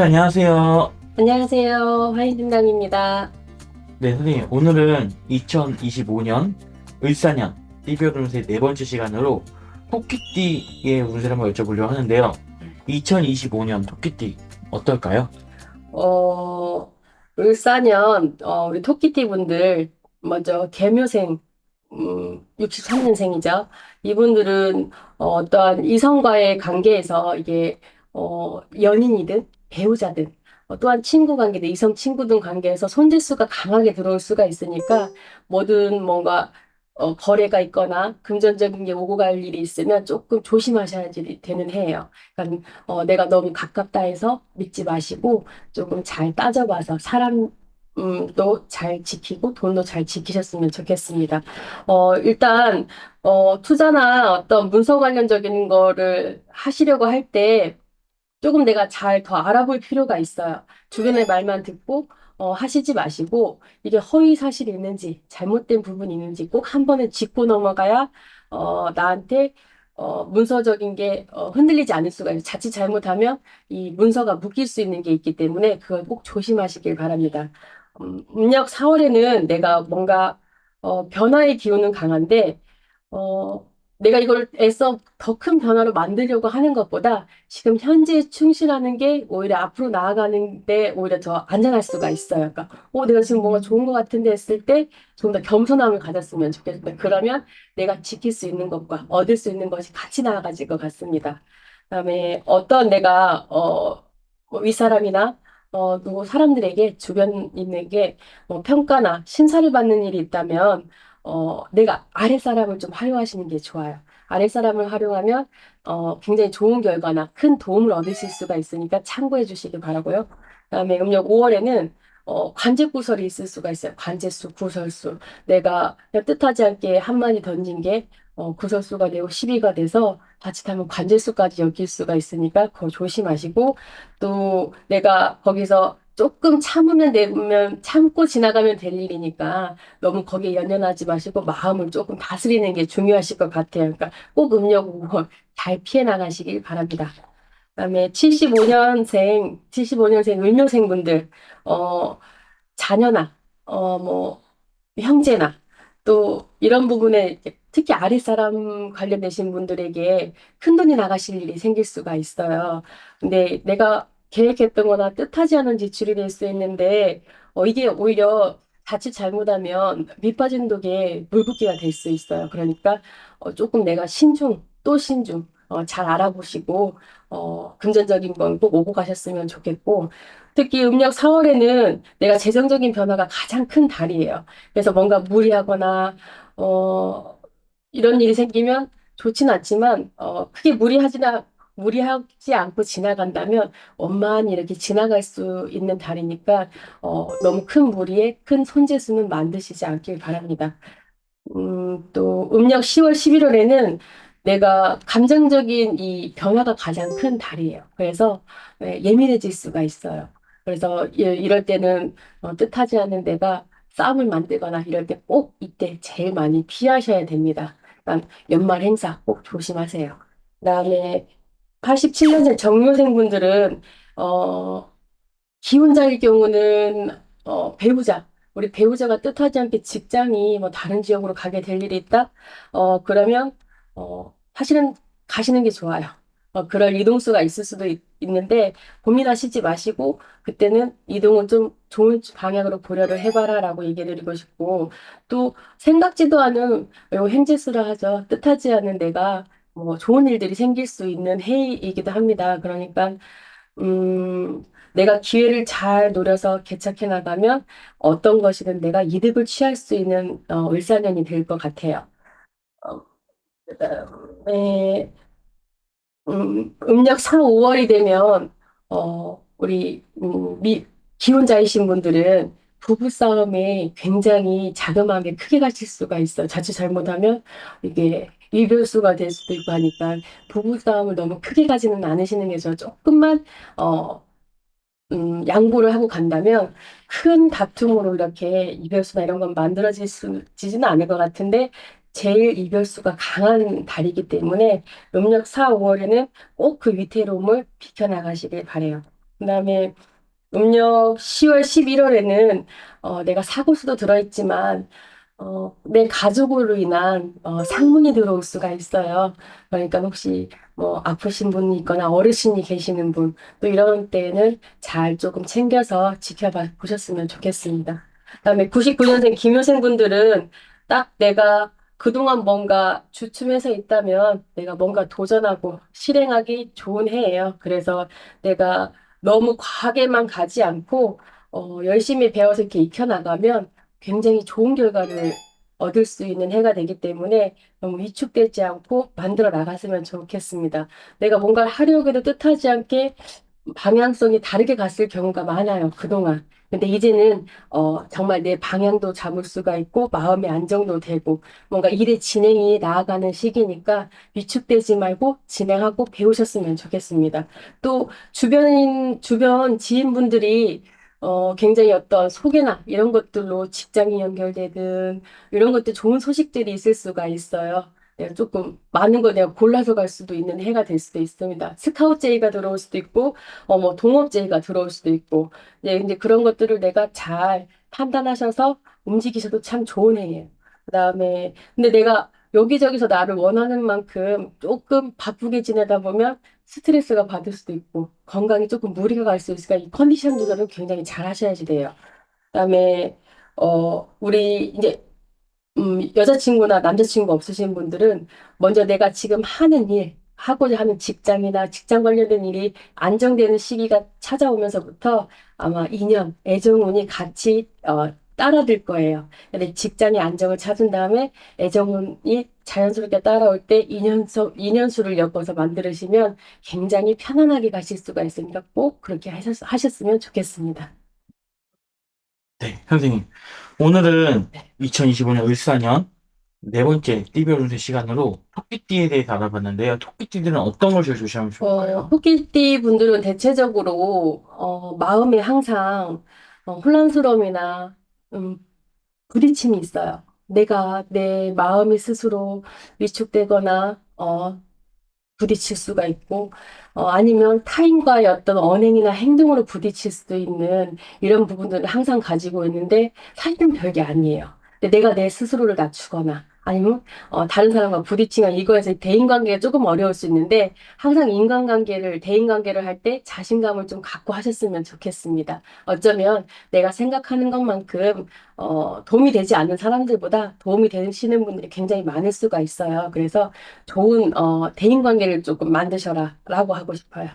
선생님 안녕하세요. 안녕하세요. 화인팀장입니다. 네, 선생님 오늘은 2025년 을사년 띠별 운세 네 번째 시간으로 토끼띠의 운세를 한번 여쭤보려고 하는데요. 2025년 토끼띠 어떨까요? 어, 을사년, 어, 우리 토끼띠 분들, 먼저 개묘생, 음, 63년생이죠. 이분들은 어, 어떠한 이성과의 관계에서 이게, 어, 연인이든 배우자든, 어, 또한 친구 관계든 이성 친구든 관계에서 손재수가 강하게 들어올 수가 있으니까 뭐든 뭔가 어, 거래가 있거나 금전적인 게 오고 갈 일이 있으면 조금 조심하셔야 되는 해예요. 그러니까 어, 내가 너무 가깝다 해서 믿지 마시고 조금 잘 따져봐서 사람도 잘 지키고 돈도 잘 지키셨으면 좋겠습니다. 어, 일단 어, 투자나 어떤 문서 관련적인 거를 하시려고 할 때 조금 내가 잘 더 알아볼 필요가 있어요. 주변의 말만 듣고 어, 하시지 마시고 이게 허위 사실이 있는지 잘못된 부분이 있는지 꼭 한 번에 짚고 넘어가야 어, 나한테 어, 문서적인 게 어, 흔들리지 않을 수가 있어요. 자칫 잘못하면 이 문서가 묶일 수 있는 게 있기 때문에 그걸 꼭 조심하시길 바랍니다. 음, 음력 4월에는 내가 뭔가 어, 변화의 기운은 강한데 어, 내가 이걸 애써 더 큰 변화로 만들려고 하는 것보다 지금 현재에 충실하는 게 오히려 앞으로 나아가는데 오히려 더 안전할 수가 있어요. 그러니까, 어, 내가 지금 뭔가 좋은 것 같은데 했을 때 좀 더 겸손함을 가졌으면 좋겠다. 그러면 내가 지킬 수 있는 것과 얻을 수 있는 것이 같이 나아가질 것 같습니다. 그 다음에 어떤 내가 어, 뭐 윗사람이나 어, 누구 사람들에게 주변인에게 뭐 평가나 심사를 받는 일이 있다면 어, 내가 아랫사람을 좀 활용하시는 게 좋아요. 아랫사람을 활용하면 어, 굉장히 좋은 결과나 큰 도움을 얻으실 수가 있으니까 참고해 주시기 바라고요. 그다음에 음력 5월에는 어, 관제 구설이 있을 수가 있어요. 관제수, 구설수. 내가 뜻하지 않게 한마디 던진 게 어, 구설수가 되고 시비가 돼서 자칫하면 관제수까지 엮일 수가 있으니까 그거 조심하시고 또 내가 거기서 조금 참으면 되면 참고 지나가면 될 일이니까 너무 거기에 연연하지 마시고 마음을 조금 다스리는 게 중요하실 것 같아요. 그러니까 꼭 음력 5월 잘 피해 나가시길 바랍니다. 그다음에 75년생, 75년생 을묘생 분들, 어, 자녀나, 어, 뭐, 형제나, 또 이런 부분에 특히 아랫사람 관련되신 분들에게 큰 돈이 나가실 일이 생길 수가 있어요. 근데 내가 계획했던 거나 뜻하지 않은 지출이 될 수 있는데 어, 이게 오히려 자칫 잘못하면 밑 빠진 독에 물붓기가 될 수 있어요. 그러니까 어, 조금 내가 신중 또 신중 어, 잘 알아보시고 어, 금전적인 건 꼭 오고 가셨으면 좋겠고 특히 음력 4월에는 내가 재정적인 변화가 가장 큰 달이에요. 그래서 뭔가 무리하거나 어, 이런 일이 생기면 좋진 않지만 어, 크게 무리하지나 무리하지 않고 지나간다면 원만히 이렇게 지나갈 수 있는 달이니까 어, 너무 큰 무리에 큰 손재수는 만드시지 않길 바랍니다. 음, 또 음력 10월, 11월에는 내가 감정적인 이 변화가 가장 큰 달이에요. 그래서 네, 예민해질 수가 있어요. 그래서 이럴 때는 어, 뜻하지 않은 내가 싸움을 만들거나 이럴 때 꼭 이때 제일 많이 피하셔야 됩니다. 연말 행사 꼭 조심하세요. 그다음에 87년생 정묘생분들은 어, 기혼자일 경우는 어, 배우자 우리 배우자가 뜻하지 않게 직장이 뭐 다른 지역으로 가게 될 일이 있다. 어, 그러면 어, 사실은 가시는 게 좋아요. 어, 그럴 이동수가 있을 수도 있, 는데 고민하시지 마시고 그때는 이동은 좀 좋은 방향으로 고려를 해봐라라고 얘기해드리고 싶고 또 생각지도 않은 행제수라 하죠. 뜻하지 않은 내가 뭐 좋은 일들이 생길 수 있는 해이기도 합니다. 그러니까 음, 내가 기회를 잘 노려서 개척해 나가면 어떤 것이든 내가 이득을 취할 수 있는 어, 을사년이 될 것 같아요. 어, 그다음에 음, 음력 4, 5월이 되면 어, 우리 음, 미, 기혼자이신 분들은 부부싸움이 굉장히 자그마하게 크게 가실 수가 있어요. 자칫 잘못하면 이게 이별수가 될 수도 있고 하니까 부부싸움을 너무 크게 가지는 않으시는 게 좋아요. 조금만 어, 음, 양보를 하고 간다면 큰 다툼으로 이렇게 이별수나 이런 건 만들어지지는 않을 것 같은데 제일 이별수가 강한 달이기 때문에 음력 4, 5월에는 꼭 그 위태로움을 비켜나가시길 바래요. 그 다음에 음력 10월, 11월에는 어, 내가 사고수도 들어있지만 어, 내 가족으로 인한 어, 상문이 들어올 수가 있어요. 그러니까 혹시 뭐 아프신 분이 있거나 어르신이 계시는 분, 또 이런 때에는 잘 조금 챙겨서 지켜봐 보셨으면 좋겠습니다. 그다음에 99년생 김효생 분들은 딱 내가 그동안 뭔가 주춤해서 있다면 내가 뭔가 도전하고 실행하기 좋은 해예요. 그래서 내가 너무 과하게만 가지 않고 어, 열심히 배워서 이렇게 익혀나가면 굉장히 좋은 결과를 얻을 수 있는 해가 되기 때문에 너무 위축되지 않고 만들어 나갔으면 좋겠습니다. 내가 뭔가를 하려고 해도 뜻하지 않게 방향성이 다르게 갔을 경우가 많아요, 그동안. 근데 이제는 어, 정말 내 방향도 잡을 수가 있고 마음의 안정도 되고 뭔가 일의 진행이 나아가는 시기니까 위축되지 말고 진행하고 배우셨으면 좋겠습니다. 또 주변인 주변 지인분들이 어, 굉장히 어떤 소개나 이런 것들로 직장이 연결되든 이런 것들 좋은 소식들이 있을 수가 있어요. 내가 조금 많은 거 내가 골라서 갈 수도 있는 해가 될 수도 있습니다. 스카우트 제의가 들어올 수도 있고, 어, 뭐 동업 제의가 들어올 수도 있고, 네, 근데 그런 것들을 내가 잘 판단하셔서 움직이셔도 참 좋은 해예요. 그다음에 근데 내가 여기저기서 나를 원하는 만큼 조금 바쁘게 지내다 보면 스트레스가 받을 수도 있고 건강이 조금 무리가 갈 수 있으니까 이 컨디션 조절은 굉장히 잘 하셔야지 돼요. 그다음에 어 우리 이제 음, 여자친구나 남자친구 없으신 분들은 먼저 내가 지금 하는 일, 하고자 하는 직장이나 직장 관련된 일이 안정되는 시기가 찾아오면서부터 아마 인연, 애정운이 같이 어, 따라들 거예요. 근데 직장의 안정을 찾은 다음에 애정운이 자연스럽게 따라올 때 인연수, 인연수를 엮어서 만들으시면 굉장히 편안하게 가실 수가 있으니까 꼭 그렇게 하셨, 하셨으면 좋겠습니다. 네, 선생님. 오늘은 2025년 을사년 네 번째 띠별 운세 시간으로 토끼띠에 대해서 알아봤는데요. 토끼띠들은 어떤 것을 조심하면 좋을까요? 어, 토끼띠 분들은 대체적으로 어, 마음에 항상 어, 혼란스러움이나 음, 부딪힘이 있어요. 내가 내 마음이 스스로 위축되거나 어, 부딪힐 수가 있고 어, 아니면 타인과의 어떤 언행이나 행동으로 부딪힐 수도 있는 이런 부분들을 항상 가지고 있는데 사실은 별게 아니에요. 근데 내가 내 스스로를 낮추거나 아니면 어, 다른 사람과 부딪히면 이거에서 대인관계가 조금 어려울 수 있는데 항상 인간관계를 대인관계를 할 때 자신감을 좀 갖고 하셨으면 좋겠습니다. 어쩌면 내가 생각하는 것만큼 어, 도움이 되지 않는 사람들보다 도움이 되시는 분들이 굉장히 많을 수가 있어요. 그래서 좋은 어, 대인관계를 조금 만드셔라라고 하고 싶어요.